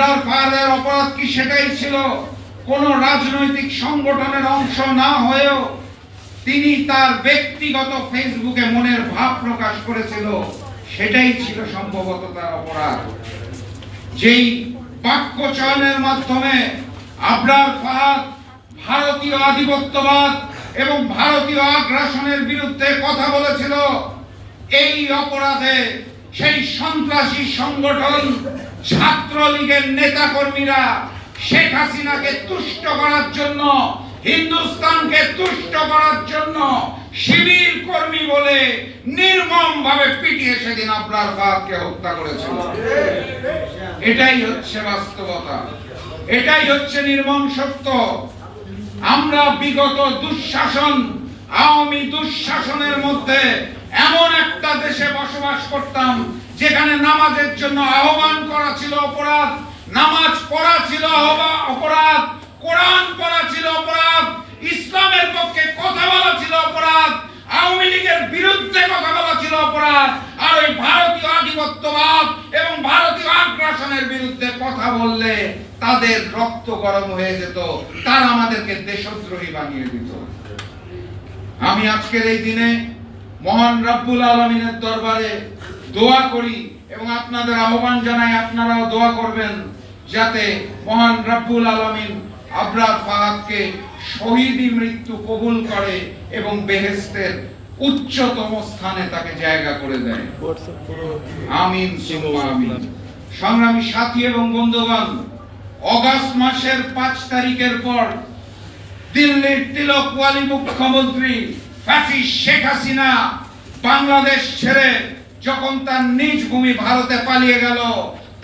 আবরার ফাহাদের অপরাধ কি সেটাই ছিল? কোন রাজনৈতিক সংগঠনের অংশ না হয়েও তিনি তার ব্যক্তিগত ফেসবুকে মনের ভাব প্রকাশ করেছিল। সেটাই ছিল সম্ভবত তার অপরাধ। যেই বাক্য চয়নের মাধ্যমে আবরার ফাহাদ ভারতীয় আধিপত্যবাদ এবং ভারতীয় আগ্রাসনের বিরুদ্ধে কথা বলেছিল, এই অপরাধে সেই সন্ত্রাসী সংগঠন ছাত্রলীগের নেতাকর্মীরা শেখ হাসিনাকে তুষ্ট করার জন্য, হিন্দুস্তানকে তুষ্ট করার জন্য শিবির কর্মী বলে নির্মম ভাবে পিটিয়ে সেদিন আপনার বাপকে হত্যা করেছিল। এটাই হচ্ছে বাস্তবতা। এটাই হচ্ছে নির্মম সত্য। আমরা বিগত দুঃশাসন, আওয়ামী দুঃশাসনের মধ্যে এমন একটা দেশে বসবাস করতাম, যেখানে নামাজের জন্য আহ্বান করা ছিল অপরাধ, নামাজ পড়া ছিল অপরাধ, কোরআন পড়া ছিল অপরাধ, ইসলামের পক্ষে কথা বলা ছিল অপরাধ, আওয়ামী লীগের বিরুদ্ধে কথা বলা ছিল অপরাধ, আর ওই ভারতীয় আধিপত্যবাদ এবং ভারতীয় আগ্রাসনের বিরুদ্ধে কথা বললে তাদের রক্ত গরম হয়ে যেত, তারা আমাদেরকে দেশদ্রোহী বানিয়ে দিত। আমি আজকের এই দিনে মহান রব্বুল আলমিনের দরবারে দোয়া করি এবং আপনাদের আহ্বান জানাই আপনারাও দোয়া করবেন যাতে মহান রব্বুল আলমিন আবরার ফাহাদকে শহীদি মৃত্যু কবুল করে এবং বেহেস্তের উচ্চতম স্থানে তাকে জায়গা করে দেয়। আমিন আমিন। সংগ্রামী সাথী এবং বন্ধুগণ, অগাস্ট মাসের পাঁচ তারিখের পর দিল্লির তিলকওয়ালি মুখ্যমন্ত্রী ফ্যাসিস্ট শেখ হাসিনা বাংলাদেশ ছেড়ে যখন তার নিজ ভূমি ভারতে পালিয়ে গেল,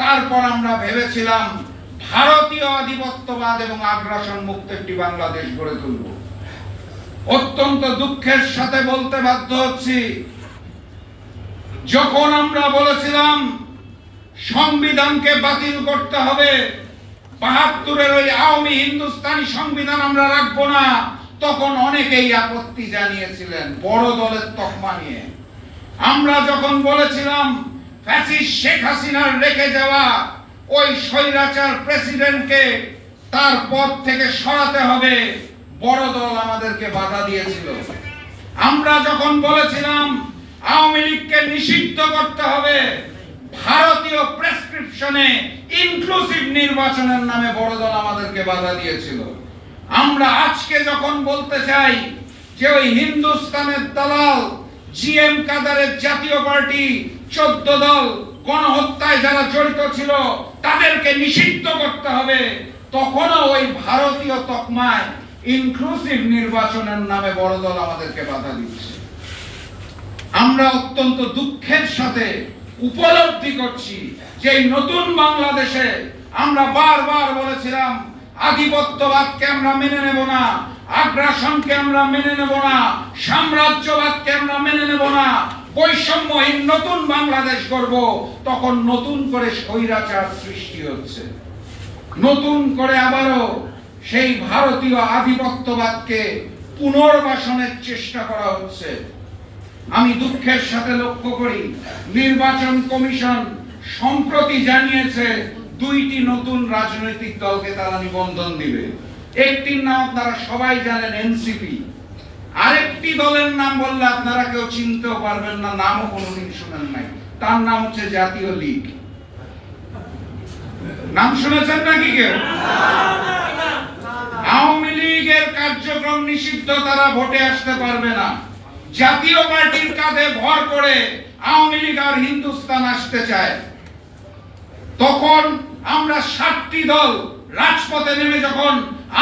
তারপর আমরা ভেবেছিলাম ভারতীয় আধিপত্যবাদ এবং আগ্রাসন মুক্ত একটি বাংলাদেশ গড়ে তুলব। অত্যন্ত দুঃখের সাথে বলতে বাধ্য হচ্ছি, যখন আমরা বলেছিলাম সংবিধানকে বাতিল করতে হবে, বাহাত্তরের ওই আওয়ামী হিন্দুস্তানি সংবিধান আমরা রাখব না তখন অনেকেই আপত্তি জানিয়েছিলেন, বড় দলের তকমা নিয়ে। আমরা যখন বলেছিলাম, ফ্যাসিস্ট শেখ হাসিনার রেখে যাওয়া ওই স্বৈরাচার প্রেসিডেন্টকে তার পদ থেকে সরাতে হবে, বড় দল আমাদেরকে বাধা দিয়েছিল। আমরা যখন বলেছিলাম, আওয়ামী লীগকে নিষিদ্ধ করতে হবে, ভারতীয় প্রেসক্রিপশনে ইনক্লুসিভ নির্বাচনের নামে বড় দল আমাদেরকে বাধা দিয়েছিল। আমরা আজকে যখন বলতে চাই যে ওই হিন্দুস্তানের দালাল, জিএম কাদারের জাতীয় পার্টি, চোদ্দ দল গণহত্যায় যারা জড়িত ছিল, তাদেরকে নিষিদ্ধ করতে হবে, তখনও ওই ভারতীয় তকমায় ইনক্লুসিভ নির্বাচনের নামে বড় দল আমাদেরকে বাধা দিচ্ছে। আমরা অত্যন্ত দুঃখের সাথে উপলব্ধি করছি যে নতুন বাংলাদেশে আমরা বারবার বলেছিলাম আধিপত্যবাদকে আমরা মেনে নেব না? আগ্রাসনকে আমরা মেনে নেব না। সাম্রাজ্যবাদকে আমরা মেনে নেব না। বৈষম্যহীন নতুন বাংলাদেশ করব তখন নতুন করে স্বৈরাচার সৃষ্টি হচ্ছে। নতুন করে আবারও সেই ভারতীয় আধিপত্যবাদকে পুনর্বাসনের চেষ্টা করা হচ্ছে। আমি দুঃখের সাথে লক্ষ্য করি, নির্বাচন কমিশন সম্প্রতি জানিয়েছে দুইটি নতুন রাজনৈতিক দলকে তারা নিবন্ধন দিবে। একটির নাম আপনারা সবাই জানেন এনসিপি। আরেকটি দলের নাম বললে আপনারা কেউ চিনতেও পারবেন না, নামও কোনোদিন শুনেন নাই। তার নাম হচ্ছে জাতীয় লীগ। নাম শুনেছেন নাকি কেউ? আওয়ামী লীগের কার্যক্রম নিষিদ্ধ, তারা ভোটে আসতে পারবে না। জাতীয় পার্টির কাঁধে ভর করে আওয়ামী লীগ আর হিন্দুস্তান আসতে চায়। তখন আমরা সাতটি দল রাজপথে নেমে যখন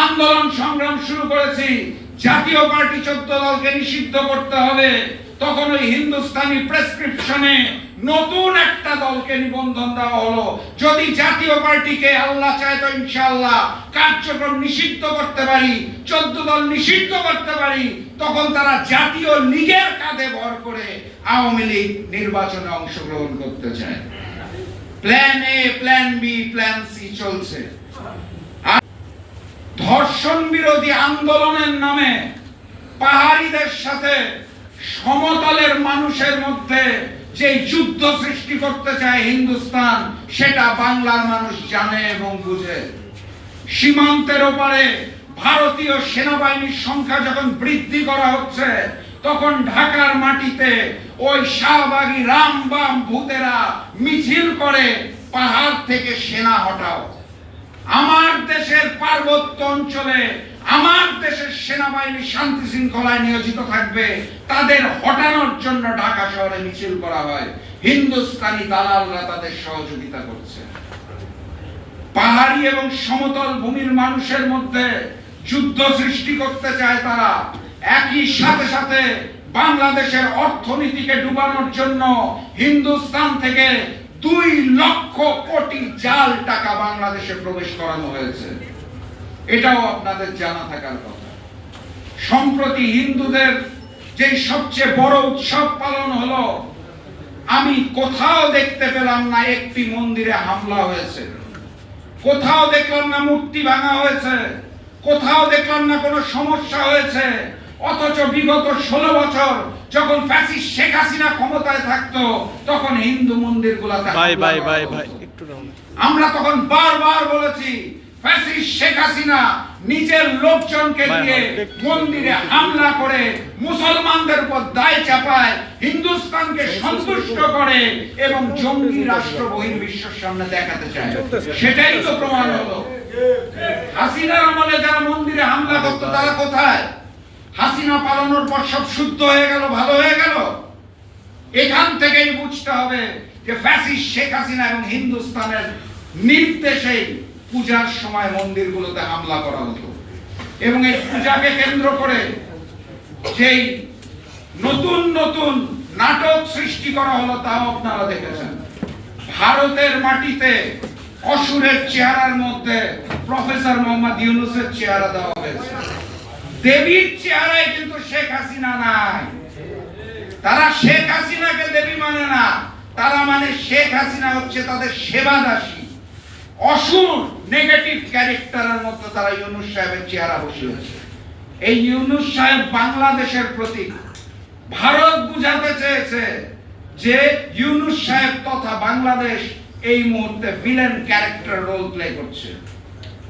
আন্দোলন সংগ্রাম শুরু করেছি, জাতীয় পার্টি চোদ্দ দলকে নিষিদ্ধ করতে হবে, তখন ওই হিন্দুস্তানি প্রেসক্রিপশনে নতুন একটা দলকে নিবন্ধন দেওয়া হলো। যদি জাতীয় পার্টিকে আল্লাহ চায় তো ইনশাআল্লাহ কার্যক্রম নিষিদ্ধ করতে পারি, চোদ্দ দল নিষিদ্ধ করতে পারি, তখন তারা জাতীয় লীগের কাঁধে ভর করে আওয়ামী লীগ নির্বাচনে অংশগ্রহণ করতে চায়। Plan A plan B plan C চলছে। ধর্ষণ বিরোধী আন্দোলনের নামে পাহাড়িদের সাথে সমতলের মানুষের মধ্যে যে যুদ্ধ সৃষ্টি করতে চায় হিন্দুস্তান, সেটা বাংলার মানুষ জানে এবং বুঝে। সীমান্তের ওপারে ভারতীয় সেনাবাহিনীর সংখ্যা যখন বৃদ্ধি করা হচ্ছে তখন ঢাকার মাটিতে ওই শাহবাগী রামবাম ভূতেরা মিছিল করে পাহাড় থেকে সেনা হটাও। আমার দেশের পার্বত্য অঞ্চলে আমার দেশের সেনাবাহিনী শান্তি শৃঙ্খলায় নিয়োজিত থাকবে, তাদের হটানোর জন্য ঢাকা শহরে মিছিল করা হয়। হিন্দুস্তানি দালালরা তাদের সহযোগিতা করছে। পাহাড়ি এবং সমতল ভূমির মানুষের মধ্যে যুদ্ধ সৃষ্টি করতে চায় তারা। একই সাথে সাথে বাংলাদেশের অর্থনীতিকে ডুবানোর জন্য হিন্দুস্তান থেকে দুই লক্ষ কোটি জাল টাকা বাংলাদেশে প্রবেশ করানো হয়েছে। এটাও আপনাদের জানা থাকার কথা। সম্প্রতি হিন্দুদের যে সবচেয়ে বড় উৎসব পালন হলো, আমি কোথাও দেখতে পেলাম না একটি মন্দিরে হামলা হয়েছে। কোথাও দেখলাম না মূর্তি ভাঙা হয়েছে। কোথাও দেখলাম না কোনো সমস্যা হয়েছে। অথচ বিগত ষোলো বছর যখন ফ্যাসিস্ট শেখ হাসিনা ক্ষমতায় থাকতো তখন হিন্দু মন্দির গুলাতে আমরা তখন বারবার বলেছি ফ্যাসিস্ট শেখ হাসিনা নিজের লোকজনকে দিয়ে মন্দিরে হামলা করে মুসলমানদের উপর দায় চাপায় হিন্দুস্তানকে সন্তুষ্ট করে এবং জঙ্গি রাষ্ট্র বহির্বিশ্বের সামনে দেখাতে চায়। সেটাই তো প্রমাণ হলো। হাসিনার আমলে যারা মন্দিরে হামলা করতো তারা কোথায়? হাসিনা পালানোর পর সব শুদ্ধ হয়ে গেল, ভালো হয়ে গেল। এখান থেকেই বুঝতে হবে যে ফ্যাসিস্ট শেখ হাসিনা এবং হিন্দুস্তানের নির্দেশেই পূজার সময় মন্দিরগুলোতে হামলা করা হতো। এবং এই পূজাকে কেন্দ্র করে যেই নতুন নতুন নাটক সৃষ্টি করা হলো, তাও আপনারা দেখেছেন। ভারতের মাটিতে অসুরের চেহারার মধ্যে প্রফেসর মোহাম্মদ ইউনুসের চেহারা দেওয়া হয়েছে। দেবীর চেহারায় কিন্তু শেখ হাসিনা নাই। তারা শেখ হাসিনাকে দেবী মানে না। তারা মানে শেখ হাসিনা হচ্ছে তাদের সেবা দাসী অসুর নেগেটিভ ক্যারেক্টারের মধ্যে তারা ইউনুস সাহেবের চেহারা এই ইউনুস সাহেব বাংলাদেশের প্রতীক। ভারত বুঝাতে চেয়েছে যে ইউনুস সাহেব তথা বাংলাদেশ এই মুহূর্তে ভিলেন ক্যারেক্টার রোল প্লে করছে।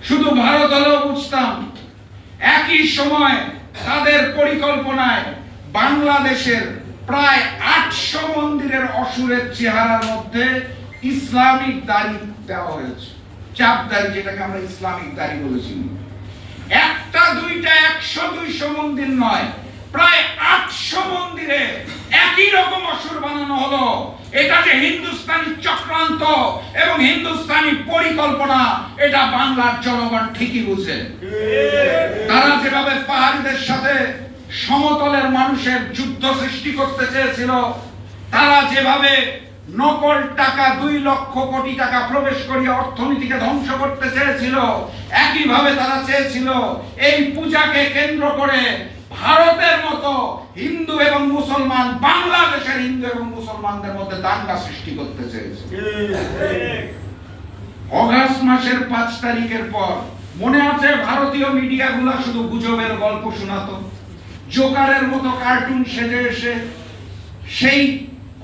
শুধু ভারত হলেও বুঝতাম। একই সময় তাদের পরিকল্পনায় বাংলাদেশের প্রায় আটশো মন্দিরের অসুরের চেহারার মধ্যে ইসলামিক দাড়ি দেওয়া হয়েছে। চাপ দাড়ি যেটাকে আমরা ইসলামিক দাড়ি বলেছি। একটা, দুইটা, একশো, দুইশো মন্দির নয়। প্রায় আটশো মন্দিরে একই রকম অসুর বানানো হলো। এটা যে হিন্দুস্তানি চক্রান্ত এবং হিন্দুস্তানি পরিকল্পনা, এটা বাংলার জনগণ ঠিকই বুঝে। তারা যেভাবে পাহাড়িদের সাথে সমতলের মানুষের যুদ্ধ সৃষ্টি করতে চেয়েছিল, তারা যেভাবে নকল টাকা দুই লক্ষ কোটি টাকা প্রবেশ করিয়ে অর্থনীতিকে ধ্বংস করতে চেয়েছিল, একইভাবে তারা চেয়েছিল এই পূজাকে কেন্দ্র করে ভারতের মতো হিন্দু এবং মুসলমান বাংলাদেশের হিন্দু এবং মুসলমানদের মধ্যে দাঙ্গা সৃষ্টি করতে চেয়েছে। অগাস্ট মাসের পাঁচ তারিখের পর মনে আছে ভারতীয় মিডিয়াগুলো শুধু গুজবের গল্প শোনাতো? জোকারের মতো কার্টুন সেজে এসে সেই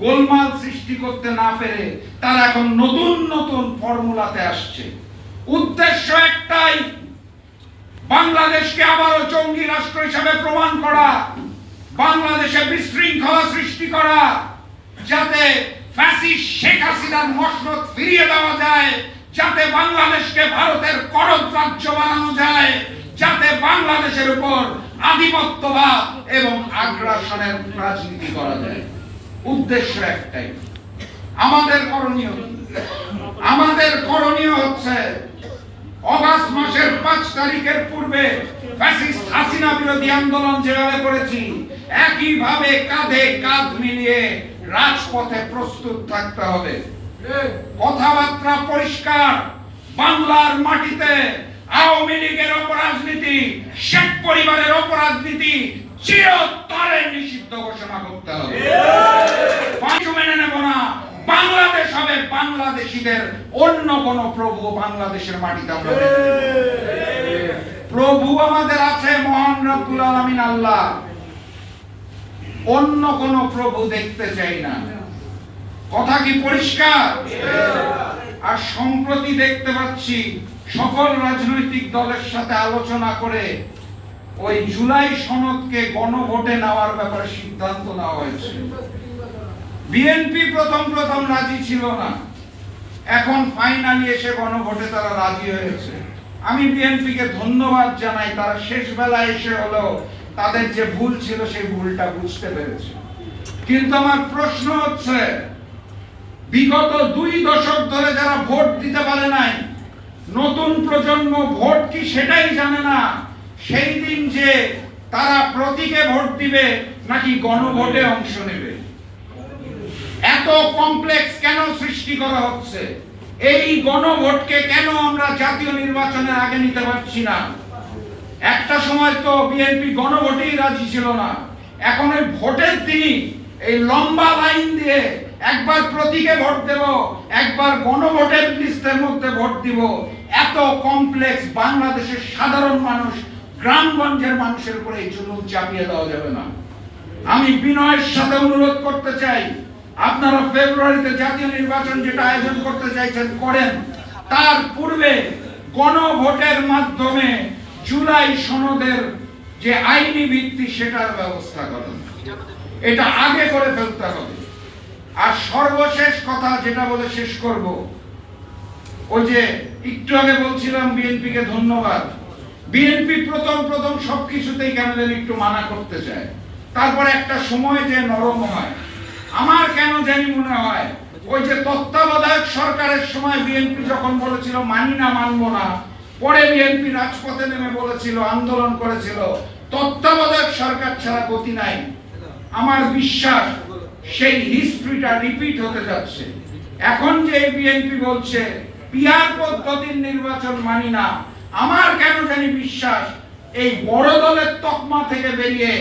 গোলমাল সৃষ্টি করতে না পেরে তারা এখন নতুন নতুন ফর্মুলাতে আসছে। উদ্দেশ্য একটাই বাংলাদেশকে আবারও জঙ্গি রাষ্ট্র হিসেবে প্রমাণ করা, বাংলাদেশে বিশৃঙ্খলা সৃষ্টি করা, যাতে শেখ হাসিনার মসনদ ফিরিয়ে দেওয়া যায়, যাতে বাংলাদেশকে ভারতের করদ রাজ্য বানানো যায়, যাতে বাংলাদেশের উপর আধিপত্যবাদ এবং আগ্রাসনের রাজনীতি করা যায়। উদ্দেশ্য একটাই। আমাদের করণীয় আমাদের করণীয় হচ্ছে অগাস্ট মাসের পাঁচ তারিখের পূর্বে ফ্যাসিস্ট হাসিনা বিরোধী আন্দোলন যেভাবে করেছি, একইভাবে কাঁধে কাঁধ মিলিয়ে রাজপথে প্রস্তুত থাকতে হবে। কথাবার্তা পরিষ্কার, বাংলার মাটিতে আওয়ামী লীগের অপরাজনীতি, শেখ পরিবারের অপরাজনীতি চিরতরে নিষিদ্ধ ঘোষণা করতে হবে। মেনে নেব না। বাংলাদেশ হবে বাংলাদেশীদের অন্য কোন প্রভু বাংলাদেশের মাটিতে আমরা। প্রভু আমাদের আছে, মহান রব্বুল আলামিন আল্লাহ। অন্য কোন প্রভু দেখতে চাই না। কথা কি পরিষ্কার? আর সম্প্রতি দেখতে পাচ্ছি সকল রাজনৈতিক দলের সাথে আলোচনা করে ওই জুলাই সনদকে গণভোটে নেওয়ার ব্যাপারে সিদ্ধান্ত নেওয়া হয়েছে। বিএনপি প্রথম প্রথম রাজি ছিল না। এখন ফাইনালি এসে গণভোটে তারা রাজি হয়েছে। আমি বিএনপিকে ধন্যবাদ জানাই, তারা শেষ বেলায় এসে হলো তাদের যে ভুল ছিল সেই ভুলটা বুঝতে পেরেছে। কিন্তু আমার প্রশ্ন হচ্ছে, বিগত দুই দশক ধরে যারা ভোট দিতে পারে নাই, নতুন প্রজন্ম ভোট কি সেটাই জানে না। সেই দিন যে তারা প্রতীকে ভোট দিবে নাকি গণভোটে অংশ নেবে? এত কমপ্লেক্স কেন সৃষ্টি করা হচ্ছে? এই গণভোটকে কেন আমরা জাতীয় নির্বাচনের আগে নিতে পারছি না? একটা সময় তো বিএনপি গণভোটেই রাজি ছিল না। এখন ওই ভোটের দিনই এই লম্বা লাইন দিয়ে একবার প্রতীকে ভোট দেব, একবার গণভোটের লিস্টের মধ্যে ভোট দিব। এত কমপ্লেক্স বাংলাদেশের সাধারণ মানুষ, গ্রামগঞ্জের মানুষের উপরে এই জুলুম চাপিয়ে দেওয়া যাবে না। আমি বিনয়ের সাথে অনুরোধ করতে চাই আপনারা ফেব্রুয়ারিতে জাতীয় নির্বাচন যেটা আয়োজন করতে চাইছেন, করেন। তার পূর্বে গণভোটের মাধ্যমে জুলাই সনদের যে আইনি ভিত্তি, সেটার ব্যবস্থা করেন। এটা আগে করে ফেলতে হবে। আর সর্বশেষ কথা যেটা বলে শেষ করব, ওই যে একটু আগে বলছিলাম বিএনপিকে ধন্যবাদ। বিএনপি প্রথম প্রথম সবকিছুতেই কেন একটু মানা করতে চায়। তারপর একটা সময় যে নরম হয়। আমার কেন জানি মনে হয়, ওই যে তত্ত্বাবধায়ক সরকারের সময় বিএনপি যখন বলেছিল, মানি না, মানবো না। পরে বিএনপি রাজপথে নেমে বলেছিল, আন্দোলন করেছিল, তত্ত্বাবধায়ক সরকার ছাড়া গতি নাই। আমার বিশ্বাস, সেই হিস্ট্রিটা রিপিট হতে যাচ্ছে। এখন যে বিএনপি বলছে, পিয়ার পদ্ধতির নির্বাচন মানি না। আমার কেন জানি বিশ্বাস এই বড় দলের তকমা থেকে বেরিয়ে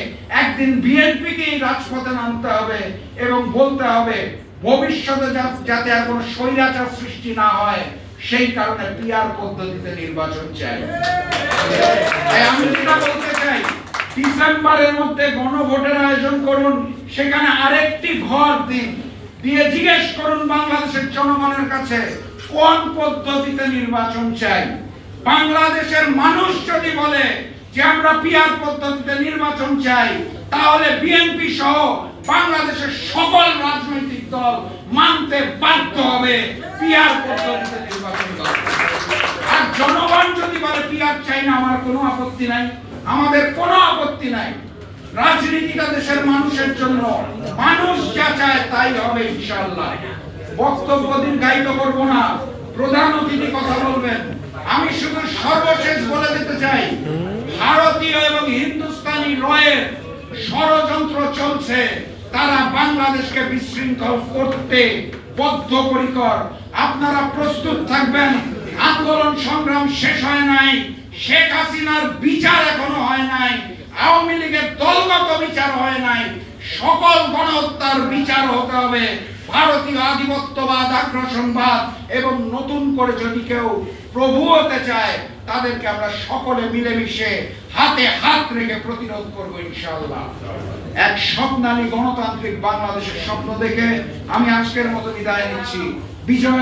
একদিন বিএনপিকেই রাজপথে নামতে হবে এবং বলতে হবে, ভবিষ্যতে যাতে আর কোনো স্বৈরাচার সৃষ্টি না হয়, সেই কারণে পিয়ার পদ্ধতিতে নির্বাচন চাই। আমি যেটা বলতে চাই, ডিসেম্বরের মধ্যে গণভোটের আয়োজন করুন, সেখানে আরেকটি ঘর দিন। দিয়ে জিজ্ঞেস করুন বাংলাদেশের জনগণের কাছে, কোন পদ্ধতিতে নির্বাচন চাই? বাংলাদেশের মানুষ যদি বলে যে আমরা পিয়ার পদ্ধতিতে নির্বাচন চাই, তাহলে বিএনপি সহ বাংলাদেশের সকল রাজনৈতিক দল মানতে বাধ্য হবে পিয়ার পদ্ধতিতে নির্বাচন আর জনগণ যদি বলে পিয়ার চাই না, আমার কোনো আপত্তি নাই। আমাদের কোনো আপত্তি নাই। রাজনীতিটা দেশের মানুষের জন্য। মানুষ যা চায় তাই হবে ইনশাআল্লাহ। বক্তব্য দীর্ঘায়িত করব না। প্রধান অতিথি কথা বলবেন। আমি শুধু সর্বশেষ বলে দিতে চাই ভারতীয় এবং হিন্দুস্তানি রয়ের ষড়যন্ত্র চলছে। তারা বাংলাদেশকে বিশৃঙ্খল করতে বদ্ধপরিকর। আপনারা প্রস্তুত থাকবেন। আন্দোলন সংগ্রাম শেষ হয় নাই। শেখ হাসিনার বিচার এখনও হয় নাই। আওয়ামী লীগের দলগত বিচার হয় নাই। সকল গণহত্যার বিচার হতে হবে। ভারতীয় আধিপত্যবাদ, আগ্রাসনবাদ এবং নতুন করে যদি কেউ প্রভু হতে চায়, তাদেরকে আমরা সকলে মিলেমিশে হাতে হাত রেখে প্রতিরোধ করব ইনশাআল্লাহ। এক স্বপ্নালী গণতান্ত্রিক বাংলাদেশের স্বপ্ন দেখে আমি আজকের মতো বিদায় নিচ্ছি। বিজয়